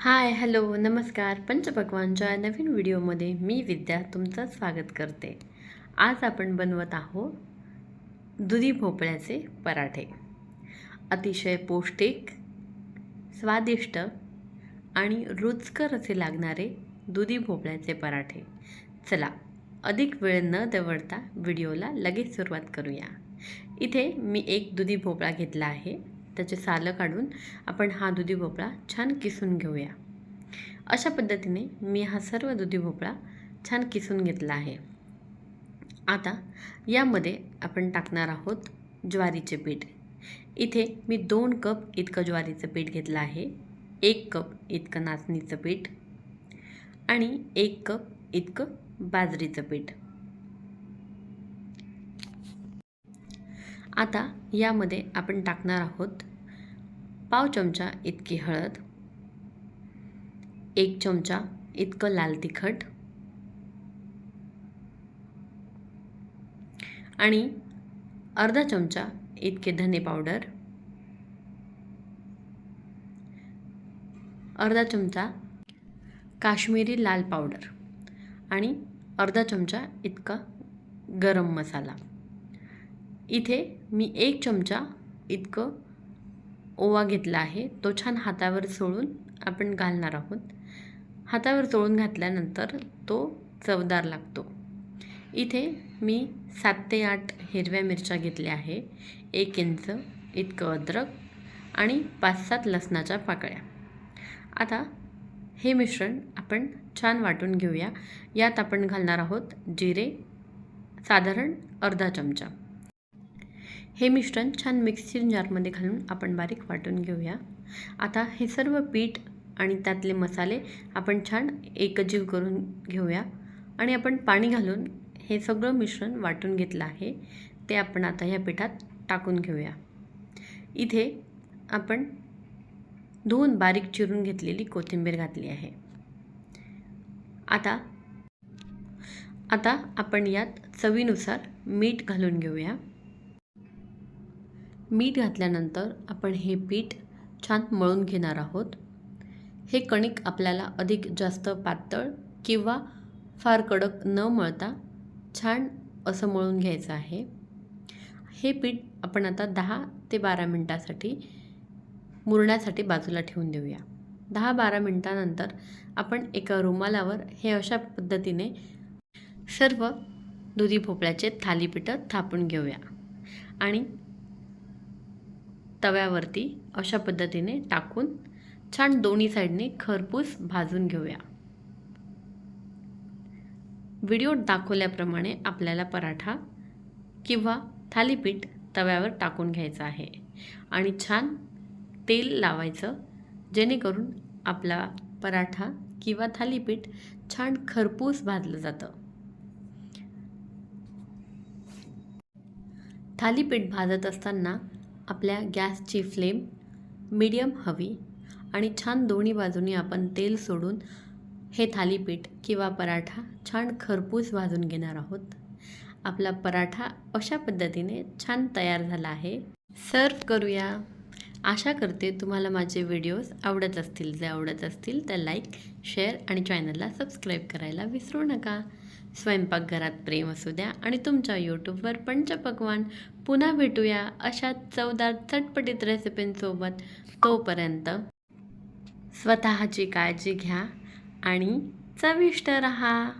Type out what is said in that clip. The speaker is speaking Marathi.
हाय हॅलो नमस्कार. पंचभगवानच्या नवीन व्हिडिओमध्ये मी विद्या तुमचं स्वागत करते. आज आपण बनवत आहोत दुधी भोपळ्याचे पराठे. अतिशय पौष्टिक स्वादिष्ट आणि रुचकर असे लागणारे दुधी भोपळ्याचे पराठे. चला अधिक वेळ न दवडता व्हिडिओला लगेच सुरुवात करूया. इथे मी एक दुधी भोपळा घेतला आहे. त्याचे सालं काढून आपण हा दुधी भोपळा छान किसून घेऊया. अशा पद्धतीने मी हा सर्व दुधी भोपळा छान किसून घेतला आहे. आता यामध्ये आपण टाकणार आहोत ज्वारीचे पीठ. इथे मी दोन कप इतकं ज्वारीचं पीठ घेतलं आहे. एक कप इतकं नाचणीचं पीठ आणि एक कप इतकं बाजरीचं पीठ. आता यामध्ये आपण टाकणार आहोत पाव चमचा इतकी हळद एक चमचा इतकं लाल तिखट आणि अर्धा चमचा इतके धने पावडर अर्धा चमचा काश्मीरी लाल पावडर आणि अर्धा चमचा इतका गरम मसाला. इथे मी एक चमचा इतकं ओवा घेतला आहे. तो छान हातावर चोळून आपण घालणार आहोत. हातावर चोळून घातल्यानंतर तो चवदार लागतो. इथे मी सात ते आठ हिरव्या मिरच्या घेतल्या आहे. एक इंच इतकं अद्रक आणि पाच सात लसणाच्या पाकळ्या. आता हे मिश्रण आपण छान वाटून घेऊया. यात आपण घालणार आहोत जिरे साधारण अर्धा चमचा. हे मिश्रण छान मिक्सर जारमध्ये घालून आपण बारीक वाटून घेऊया. आता हे सर्व पीठ आणि त्यातले मसाले आपण छान एकजीव करून घेऊया आणि आपण पाणी घालून हे सगळं मिश्रण वाटून घेतलं आहे. ते आपण आता ह्या पिठात टाकून घेऊया. इथे आपण धुवून बारीक चिरून घेतलेली कोथिंबीर घातली आहे. आता आता आपण यात चवीनुसार मीठ घालून घेऊया. मीठ घातल्यानंतर आपण हे पीठ छान मळून घेणार आहोत. हे कणिक आपल्याला अधिक जास्त पातळ किंवा फार कडक न मळता छान असं मळून घ्यायचं आहे. हे पीठ आपण आता दहा ते बारा मिनटासाठी मुरण्यासाठी बाजूला ठेवून देऊया. दहा बारा मिनटानंतर आपण एका रुमालावर हे अशा पद्धतीने सर्व दुधी भोपळ्याचे थालीपीठं थापून घेऊया. आणि तव्यावरती अशा पद्धतीने टाकून छान दोन्ही साईडने खरपूस भाजून घेऊया. व्हिडिओत दाखवल्याप्रमाणे आपल्याला पराठा किंवा थालीपीठ तव्यावर टाकून घ्यायचं आहे आणि छान तेल लावायचं जेणेकरून आपला पराठा किंवा थालीपीठ छान खरपूस भाजलं जातं. थालीपीठ भाजत असताना आपल्या गॅसची फ्लेम मीडियम हवी आणि छान दोन्ही बाजूनी आपण तेल सोडून हे थालीपीठ किंवा पराठा छान खरपूस भाजून घेणार आहोत. आपला पराठा अशा पद्धतीने छान तयार झाला आहे. सर्व करूया. आशा करते तुम्हाला माझे व्हिडिओज आवडत असतील. जे आवडत असतील तर लाईक शेअर आणि चॅनलला सबस्क्राईब करायला विसरू नका. स्वयंपाकघरात प्रेम असू द्या आणि तुमच्या यूट्यूबवर पंचपक्वान पुन्हा भेटूया अशा चवदार चटपटीत रेसिपींसोबत तोपर्यंत स्वतःची काळजी घ्या आणि चविष्ट रहा.